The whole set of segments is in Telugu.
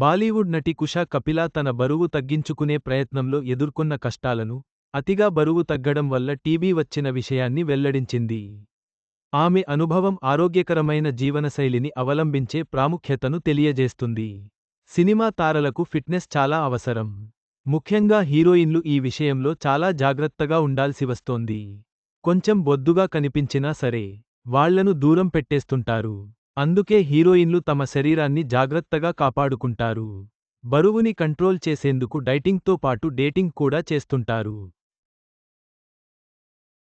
బాలీవుడ్ నటి కుషా కపిలా తన బరువు తగ్గించుకునే ప్రయత్నంలో ఎదుర్కొన్న కష్టాలను, అతిగా బరువు తగ్గడం వల్ల టీబీ వచ్చిన విషయాన్ని వెల్లడించింది. ఆమె అనుభవం ఆరోగ్యకరమైన జీవనశైలిని అవలంబించే ప్రాముఖ్యతను తెలియజేస్తుంది. సినిమా తారలకు ఫిట్నెస్ చాలా అవసరం. ముఖ్యంగా హీరోయిన్లు ఈ విషయంలో చాలా జాగ్రత్తగా ఉండాల్సి వస్తోంది. కొంచెం బొద్దుగా కనిపించినా సరే, వాళ్ళను దూరం పెట్టేస్తుంటారు. అందుకే హీరోయిన్లు తమ శరీరాన్ని జాగ్రత్తగా కాపాడుకుంటారు. బరువుని కంట్రోల్ చేసేందుకు డైటింగ్తో పాటు డేటింగ్ కూడా చేస్తుంటారు.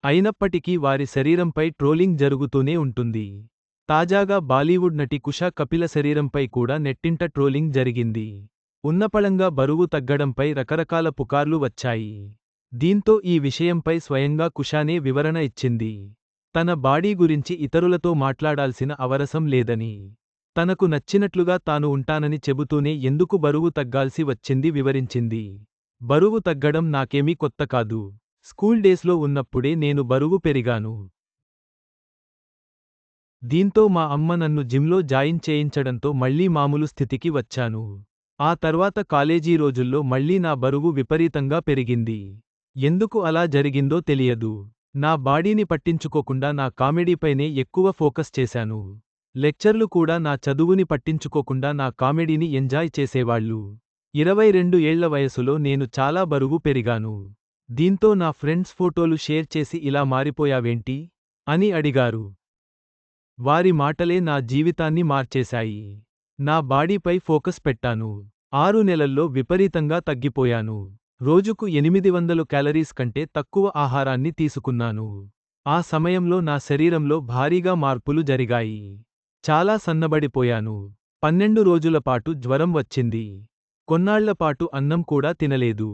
అయినప్పటికీ వారి శరీరంపై ట్రోలింగ్ జరుగుతూనే ఉంటుంది. తాజాగా బాలీవుడ్ నటి కుషా కపిల శరీరంపై కూడా నెట్టింట ట్రోలింగ్ జరిగింది. ఉన్నపళంగా బరువు తగ్గడంపై రకరకాల పుకార్లు వచ్చాయి. దీంతో ఈ విషయంపై స్వయంగా కుషానే వివరణ ఇచ్చింది. తన బాడీ గురించి ఇతరులతో మాట్లాడాల్సిన అవరసం లేదని. తనకు నచ్చినట్లుగా తాను ఉంటానని చెబుతూనే ఎందుకు బరువు తగ్గాల్సి వచ్చింది వివరించింది. బరువు తగ్గడం నాకేమీ కొత్త కాదు. స్కూల్ డేస్లో ఉన్నప్పుడే నేను బరువు పెరిగాను. దీంతో మా అమ్మ నన్ను జిమ్లో జాయిన్ చేయించడంతో మళ్ళీ మామూలు స్థితికి వచ్చాను. ఆ తర్వాత కాలేజీ రోజుల్లో మళ్ళీ నా బరువు విపరీతంగా పెరిగింది. ఎందుకు అలా జరిగిందో తెలియదు. నా బాడీని పట్టించుకోకుండా నా కామెడీపైనే ఎక్కువ ఫోకస్ చేశాను. లెక్చర్లు కూడా నా చదువుని పట్టించుకోకుండా నా కామెడీని ఎంజాయ్ చేసేవాళ్ళు. ఇరవై రెండు ఏళ్ళ వయసులో నేను చాలా బరువు పెరిగాను. దీంతో నా ఫ్రెండ్స్ ఫోటోలు షేర్ చేసి ఇలా మారిపోయావేంటి? అని అడిగారు. వారి మాటలే నా జీవితాన్ని మార్చేశాయి. నా బాడీపై ఫోకస్ పెట్టాను. ఆరు నెలల్లో విపరీతంగా తగ్గిపోయాను. రోజుకు ఎనిమిది వందలు క్యాలరీస్ కంటే తక్కువ ఆహారాన్ని తీసుకున్నాను. ఆ సమయంలో నా శరీరంలో భారీగా మార్పులు జరిగాయి. చాలా సన్నబడిపోయాను. పన్నెండు రోజులపాటు జ్వరం వచ్చింది. కొన్నాళ్ళపాటు అన్నం కూడా తినలేదు.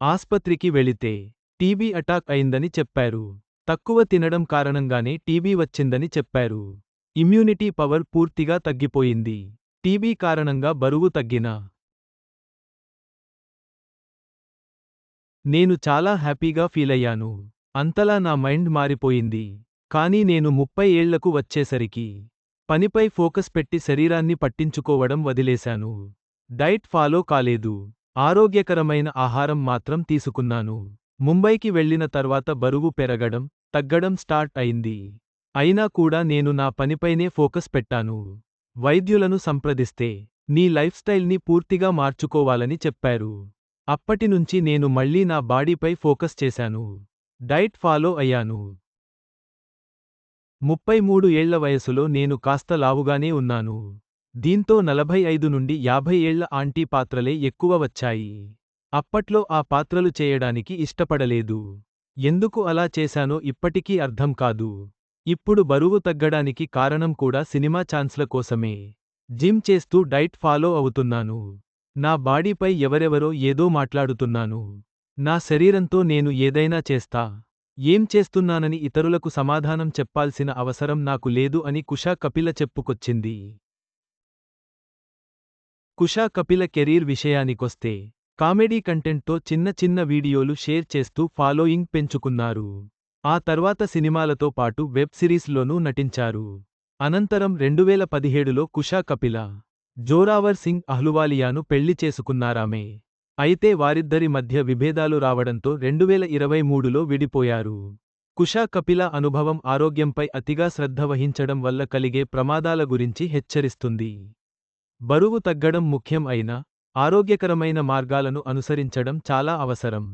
ఆస్పత్రికి వెళితే టీబీ అటాక్ అయిందని చెప్పారు. తక్కువ తినడం కారణంగానే టీబీ వచ్చిందని చెప్పారు. ఇమ్యూనిటీ పవర్ పూర్తిగా తగ్గిపోయింది. టీబీ కారణంగా బరువు తగ్గినా నేను చాలా హ్యాపీగా ఫీలయ్యాను. అంతలా నా మైండ్ మారిపోయింది. కానీ నేను ముప్పై ఏళ్ళకు వచ్చేసరికి పనిపై ఫోకస్ పెట్టి శరీరాన్ని పట్టించుకోవడం వదిలేశాను. డైట్ ఫాలో కాలేదు. ఆరోగ్యకరమైన ఆహారం మాత్రం తీసుకున్నాను. ముంబైకి వెళ్ళిన తర్వాత బరువు పెరగడం, తగ్గడం స్టార్ట్ అయింది. అయినా కూడా నేను నా పనిపైనే ఫోకస్ పెట్టాను. వైద్యులను సంప్రదిస్తే నీ లైఫ్స్టైల్ని పూర్తిగా మార్చుకోవాలని చెప్పారు. అప్పటినుంచి నేను మళ్ళీ నా బాడీపై ఫోకస్ చేశాను. డైట్ ఫాలో అయ్యాను. ముప్పై మూడు ఏళ్ళ వయసులో నేను కాస్త లావుగానే ఉన్నాను. దీంతో నలభై ఐదు నుండి యాభై ఏళ్ళ ఆంటీ పాత్రలే ఎక్కువ వచ్చాయి. అప్పట్లో ఆ పాత్రలు చేయడానికి ఇష్టపడలేదు. ఎందుకు అలా చేశానో ఇప్పటికీ అర్థం కాదు. ఇప్పుడు బరువు తగ్గడానికి కారణం కూడా సినిమా ఛాన్స్ల కోసమే. జిమ్ చేస్తూ డైట్ ఫాలో అవుతున్నాను. నా బాడీపై ఎవరెవరో ఏదో మాట్లాడుతున్నాను. నా శరీరంతో నేను ఏదైనా చేస్తా. ఏం చేస్తున్నానని ఇతరులకు సమాధానం చెప్పాల్సిన అవసరం నాకు లేదు అని కుషా కపిల చెప్పుకొచ్చింది. కుషా కపిల కెరీర్ విషయానికొస్తే కామెడీ కంటెంట్తో చిన్న చిన్న వీడియోలు షేర్ చేస్తూ ఫాలోయింగ్ పెంచుకున్నారు. ఆ తర్వాత సినిమాలతో పాటు వెబ్ సిరీస్లోనూ నటించారు. అనంతరం రెండువేల పదిహేడులో కుషా కపిల, జోరావర్ సింగ్ అహ్లువాలియాను పెళ్ళి చేసుకున్నారామె. అయితే వారిద్దరి మధ్య విభేదాలు రావడంతో రెండువేల ఇరవై మూడులో విడిపోయారు. కుషా కపిల అనుభవం ఆరోగ్యంపై అతిగా శ్రద్ధ వహించడం వల్ల కలిగే ప్రమాదాల గురించి హెచ్చరిస్తుంది. బరువు తగ్గడం ముఖ్యం అయినా, ఆరోగ్యకరమైన మార్గాలను అనుసరించడం చాలా అవసరం.